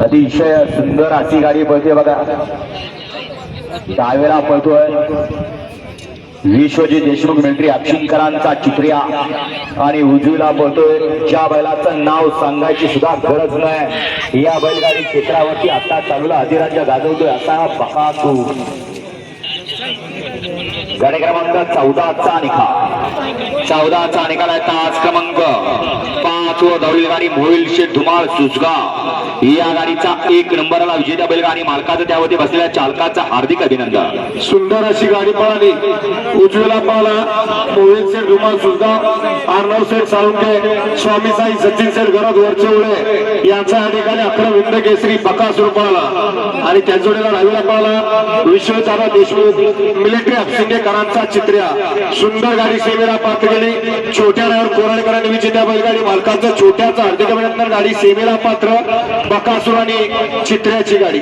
अतिशय सुंदर अशी गाडी पळते बघा. डावेला पळतोय. विश्वजी देशमुख मिलिटरी अक्षिंकरांचा चित्रिया. आणि उजवीला पळतोय. ज्या बैलाचं नाव सांगायची सुद्धा गरज नाही. या बैलगाडी क्षेत्रावरती आता चालूला अधिराज्य गाजवतोय असा बकासू गाडी क्रमांक चौदाचा निकाल. चौदाचा निकाल आहे तास क्रमांक पाचवं धावलेली गाडी मोहिलशे धुमाळ सुसगाव या गाडीचा एक नंबरला विजेता बैलगाडी मालकाचं त्यावरती बसलेल्या चालकाचा हार्दिक अभिनंदन. सुंदर अशी गाडी पळाली. उजवीला पळाला मोहित शेठ धुमाळ सुद्धा अर्णव शेठ साळुंके स्वामी साई सचिन शेठ गरज वरचे उळे यांचा या ठिकाणी अकरा विंद केसरी बकासूर पळाला. आणि त्या जोडीला डावीला पळाला विश्वचारा देशमुख मिलिटरी अपशिंगेकरांचा चित्र्या. सुंदर गाडी सेवेला पात्र गेली छोट्या ड्रायव्हर कोराडकरांनी विजेत्या बैलगाडी मालकाचं छोट्याचं छोट्याचा अभिनंदन गाडी सेमेला पात्र बकासूर आणि चित्र्याची गाडी.